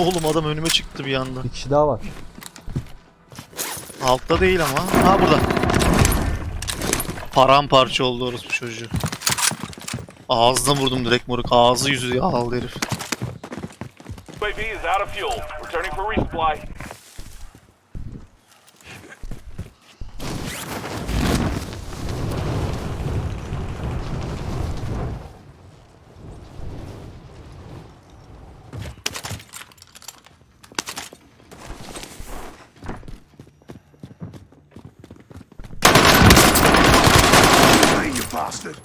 Oğlum adam önüme çıktı bir anda. Bir kişi daha var. Altta değil ama. Ha burada. Paramparça oldu orası bu çocuğu. Ağzına vurdum direkt moruk. Ağzı yüzü yağlı herif. UAV is out of fuel. Returning for resupply. Hey, you bastard!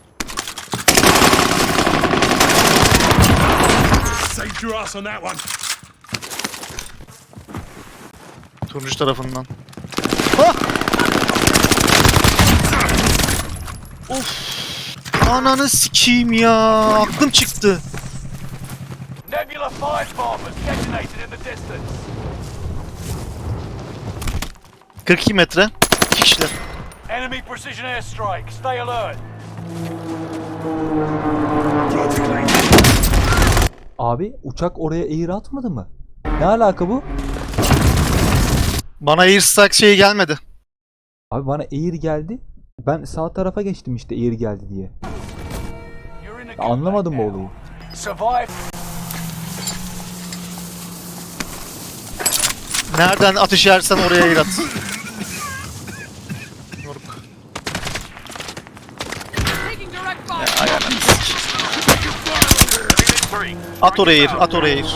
Saved your ass on that one. Turuncu tarafından. Of. Ananı sikeyim ya. Aklım çıktı. Nebula firebomb has detonated in the distance. 42 metre. İki kişiler. Enemy precision airstrike. Stay alert. Abi uçak oraya air atmadı mı? Ne alaka bu? Bana airstrike şeyi gelmedi. Abi bana air geldi. Ben sağ tarafa geçtim işte air geldi diye. Ya Anlamadım bu olayı. Nereden ateş yersen oraya air at. Moruk. Taking direct fire. Three. At oraya air, at oraya air.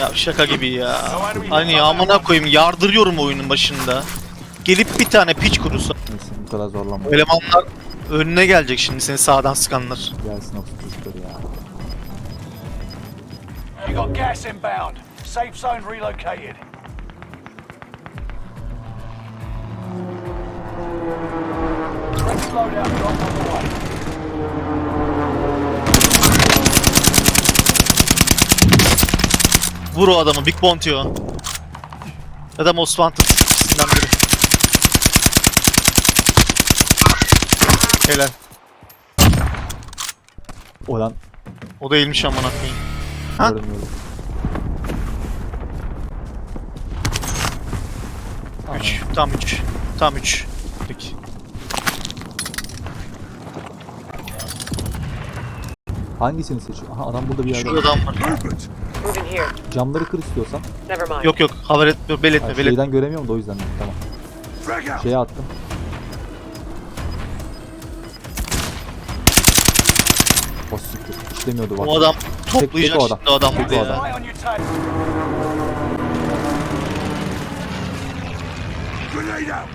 Ya şaka gibi ya. Hani ya amına koyayım yardırıyorum oyunun başında. Gelip bir tane piç kurusu. Neyse bu kadar zorlama. Elemanlar önüne gelecek şimdi seni sağdan sıkanlar. Gelsin o çocukları ya. You got gas inbound. Safe zone relocated. Loadout drop on the way. Vur o adamı Big Bounty o. Ya da Most Wanted ikisinden biri. Helal. Olan O da eğilmiş amına koyayım. Ha? görmüyorum. 3. Tam 3. Tam 3. Peki. Hangisini seçiyor? Aha adam burada bir yerde. Şurada adam var. movement! Moving here. Camları kır istiyorsan. Never mind. Yok yok haber et, belirtme Ha, belirtme. şeyden göremiyorum da o yüzden. Tamam. Şeye attım. O siktir. İşlemiyordu bak. O adam tek toplayacak o adam. şimdi o adam Tek o adam. Grenade out!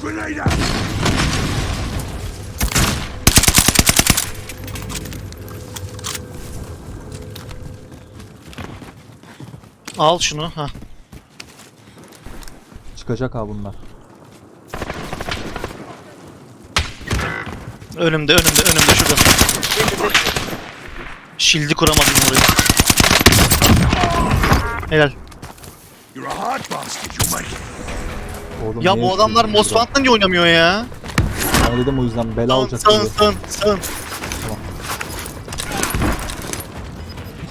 Grenade out! Al şunu. Ha. Çıkacak ha bunlar. Önümde önümde önümde şurada. Shield'i kuramadım orayı. Helal. Oğlum Ya bu adamlar? Wanted'la niye oynamıyor ya? Ben dedim o yüzden bela Sağın olacak sağın diye. sağın sağın.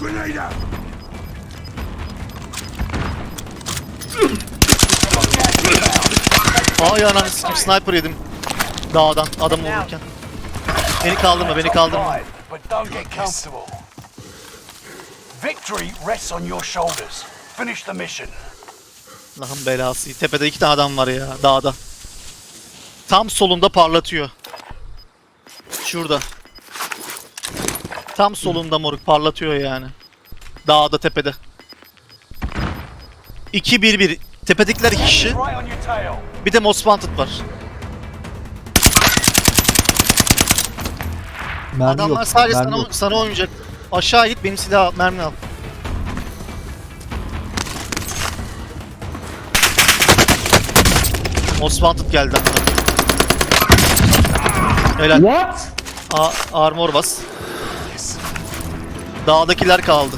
Grenade Ay ananı sikim sniper yedim. Dağdan adam vururken. Beni kaldırma beni kaldırma. Victory rests on your shoulders. Finish the mission. Allah'ın belası. Tepede iki tane adam var ya dağda. Tam solunda parlatıyor. Şurada. Tam solunda moruk parlatıyor yani. Dağda tepede. 2-1-1. Tepedekiler iki kişi. Bir de Most Wanted var. Mermi Adamlar yok. sadece mermi sana, yok. sana oynayacak. Aşağı git benim silah al, mermi al. Most Wanted geldi. Helal. What? A armor bas. Dağdakiler kaldı.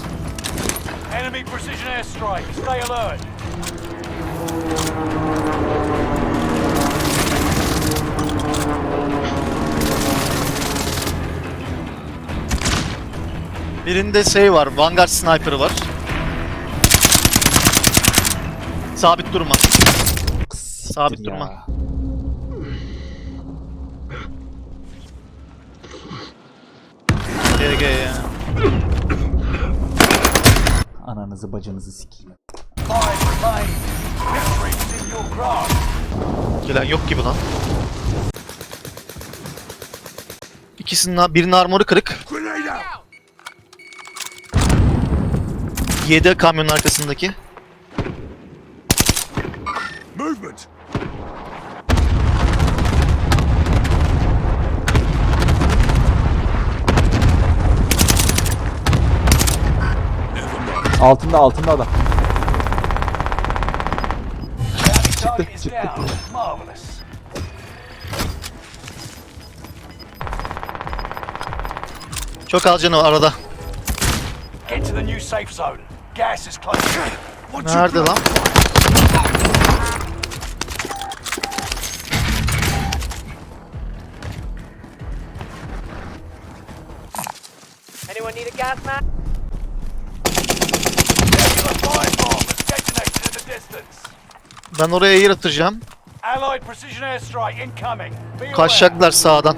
Enemy precision airstrike. Stay alert. Birinde şey var, Vanguard Sniper'ı var. Sabit durma. Sabit ya. durma. GG ya. Ananızı bacınızı sikeyim. Gelen yok gibi lan. İkisinin birinin armoru kırık. Grenade out! 7 kamyonun arkasındaki. Movement! Altında altında adam. Çıktı. Marvelous. Çok az canı var arada. Nerede lan? Anyone need a gas mask? Nebula 5 bomb has detonated in the distance. Ben oraya air atacağım. Kaçacaklar sağdan.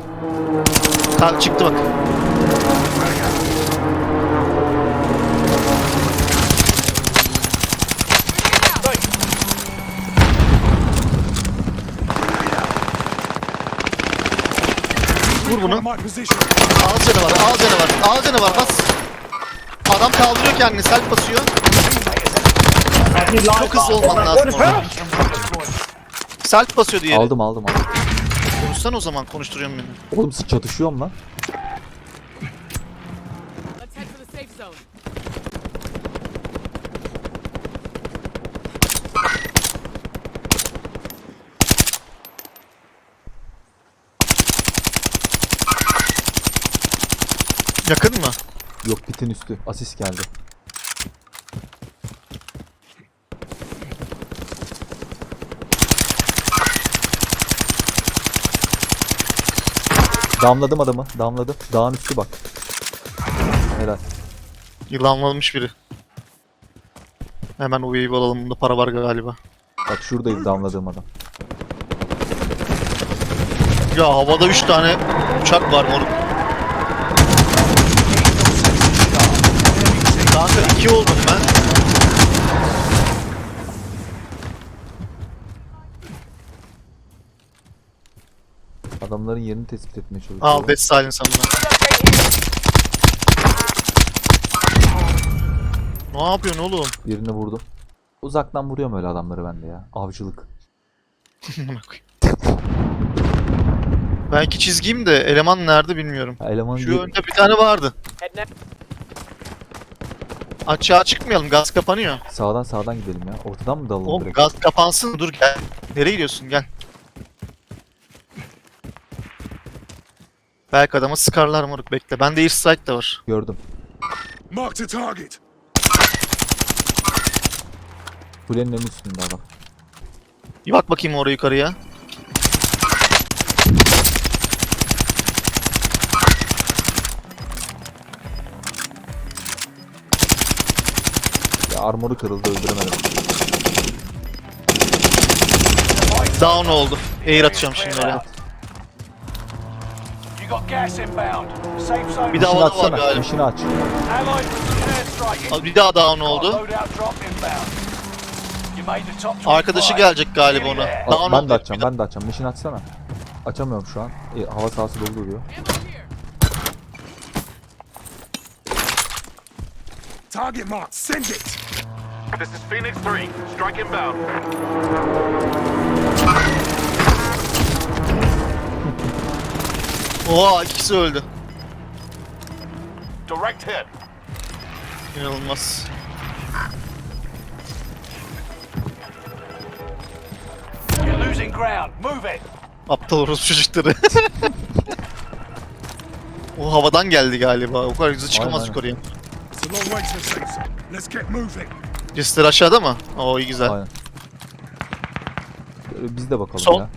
Kalk çıktı bak. Vur bunu. Al canı var, al canı var, al canı var. Bas. Adam kaldırıyor kendini, self basıyor. Çok hızlı olman lazım orada. Self basıyor diye. Aldım aldım aldım. Konuşsan o zaman konuşturuyorum beni. Oğlum siz çatışıyor mu lan? Let's head for the safe zone. Yakın mı? Yok bitin üstü. Asist geldi. Damladım adamı. Damladım. Dağın üstü bak. Helal. Yılanlamış biri. Hemen o wave'i alalım. Bunda para var galiba. Bak şuradaydı damladığım adam. Ya havada 3 tane uçak var moruk. Kanka 2 oldum ben. Adamların yerini tespit etmeye çalışıyorum. Al Death Silence amına. Ne yapıyorsun oğlum? Birini vurdum. Uzaktan vuruyorum öyle adamları ben de ya. Avcılık. Amına koyayım. Belki çizgiyim de eleman nerede bilmiyorum. Ya elemanın Şu önde bir tane vardı. Açığa çıkmayalım gaz kapanıyor. Sağdan sağdan gidelim ya. Ortadan mı dalalım Oğlum direkt? gaz kapansın dur gel. Nereye gidiyorsun gel. Belki adamı sıkarlar moruk bekle. Bende air strike de var. Gördüm. Marked a target! Kulenin en üstünde adam. Bir bak bakayım oraya yukarıya. Ya armoru kırıldı öldüremedim. Down oldu. Air atacağım şimdi oraya. Bir daha Mişini var açsana. galiba. Mişini aç. Aa, Bir daha down oldu. Loadout drop inbound. You made the top 25. Arkadaşı gelecek galiba ona. Down ben oldu. de açacağım. Ben de açacağım. Mişini açsana. Açamıyorum şu an. E, hava sahası dolu duruyor. Target marked! Send it! This is Phoenix 3. Strike inbound. Oha ikisi öldü. Direct hit. İnanılmaz. You're losing ground. Move it. Aptal orospu çocukları. o havadan geldi galiba. O kadar hızlı çıkamaz yukarıya. It's a long way to the safe zone. Let's get moving. Cinsler aşağıda mı? Oo iyi güzel. Aynen. Şöyle Biz de bakalım Sol. ya.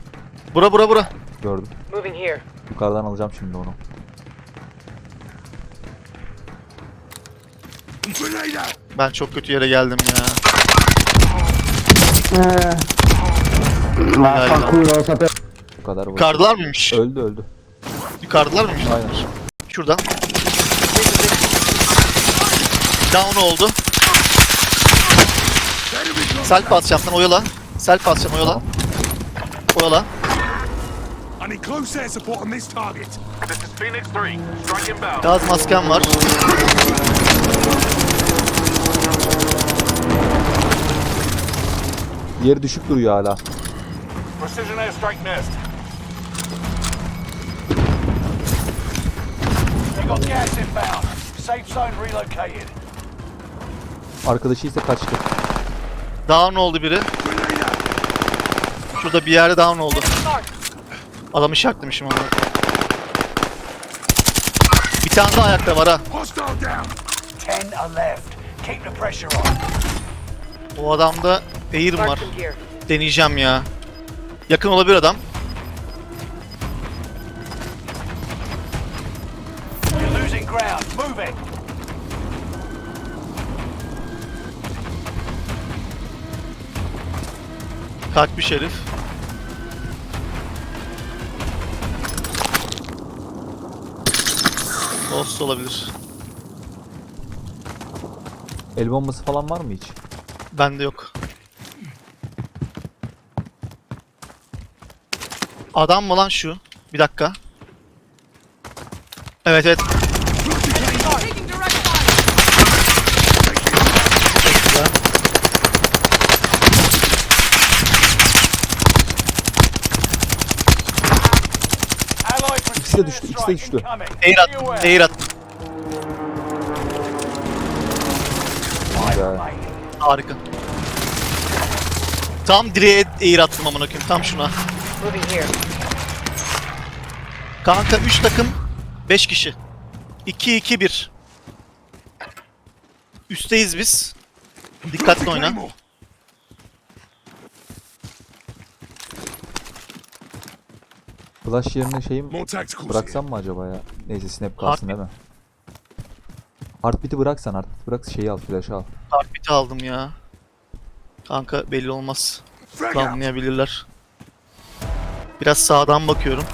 Bura bura bura. Gördüm. Moving here. Yukarıdan alacağım şimdi onu. Ben çok kötü yere geldim ya. Helal lan. Bu kadar. basit. Yukarıdalar mıymış? Öldü öldü. Yukarıdalar mıymış? Aynen. Şuradan. Down oldu. Self basacağım sen oyala. Self basacağım oyala. Oyala. I need close air support on this target. This is Phoenix 3. Strike inbound. Gaz maskem var. Yeri düşük duruyor hala. Precision airstrike nest. You got gas inbound. Safe zone relocated. Arkadaşı ise kaçtı. Down oldu biri. Şurada bir yerde down oldu. Adamı şaklamışım ama. Bir tane daha ayakta var ha. O adamda air var. Deneyeceğim ya. Yakın olabilir adam. Kalkmış herif. Ghost olabilir. El bombası falan var mı hiç? Bende yok. Adam mı lan şu? Bir dakika. Evet evet. Taking direct fire. Güzel. Allied İkisi de düştü, ikisi de düştü. Air attım. Air attım. Güzel. Harika. Tam direğe air attım amına koyayım. Tam şuna. Moving here. Kanka 3 takım 5 kişi. 2 2 1. Üstteyiz biz. Dikkatli oyna. Flash yerine şeyim bıraksam mı acaba ya? Neyse snap kalsın değil mi? Heartbeat'i bıraksan heartbeat bırak şeyi al flash'ı al. Heartbeat'i aldım ya. Kanka belli olmaz. Anlayabilirler. Biraz sağdan bakıyorum.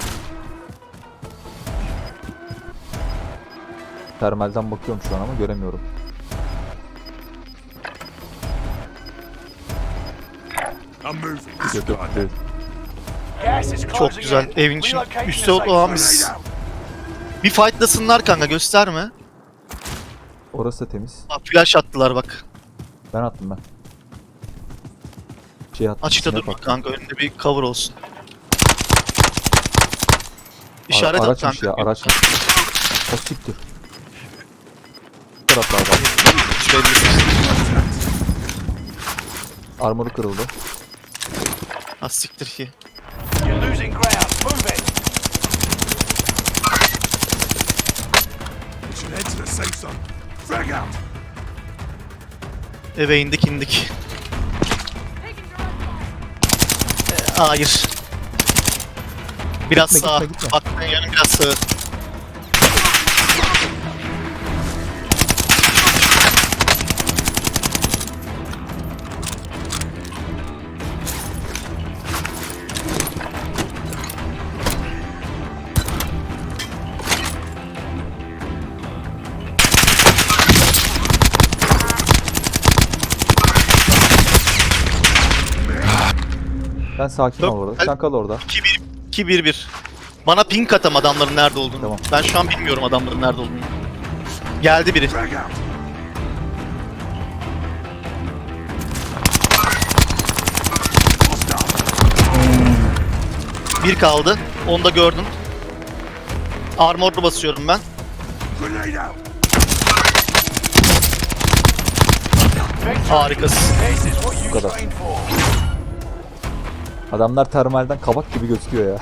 Termalden bakıyorum şu an ama göremiyorum. I'm moving. Yok yok Çok güzel. in. Evin için üstte olan biz. Bir fightlasınlar kanka gösterme. Orası da temiz. Aa, flash attılar bak. Ben attım ben. Şey attım. Açıkta durma kanka önünde bir cover olsun. İşaret Ara- at kanka. ya araçmış. O siktir. Taraflarda. Armoru kırıldı. Ha siktir ki. You're losing ground. Move it. We should head to the safe zone. Frag out. Eve indik indik. Fire. Hayır. Biraz Gitme, sağ. gitme, gitme. Baktığın yanın biraz sağı. Ben sakin ol orada. Sen kal orada. 2-1. 2-1-1. Bana ping atam adamların nerede olduğunu. Tamam. Ben şu an bilmiyorum adamların nerede olduğunu. Geldi biri. Bir kaldı. Onu da gördüm. Armorlu basıyorum ben. Harikasın. Bu kadar. Adamlar termalden kabak gibi gözüküyor ya.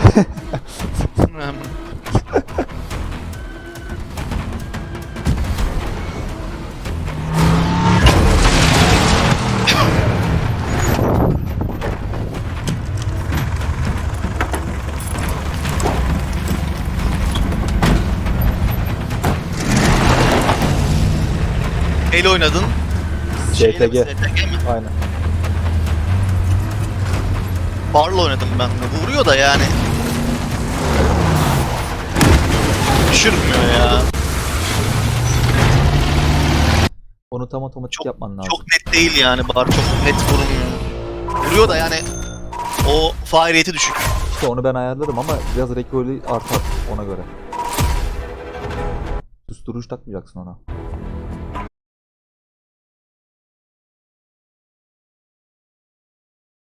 El oynadın. Mi? Aynen. Barla oynadım ben de. Vuruyor da yani. Düşürmüyor ya. Onu tam otomatik Çok- yapman lazım. Çok net değil yani bar. Çok net vurmuyor. Vuruyor da yani o rate'i düşük. İşte onu ben ayarlarım ama biraz recoil'i artar ona göre. Susturucu takmayacaksın ona.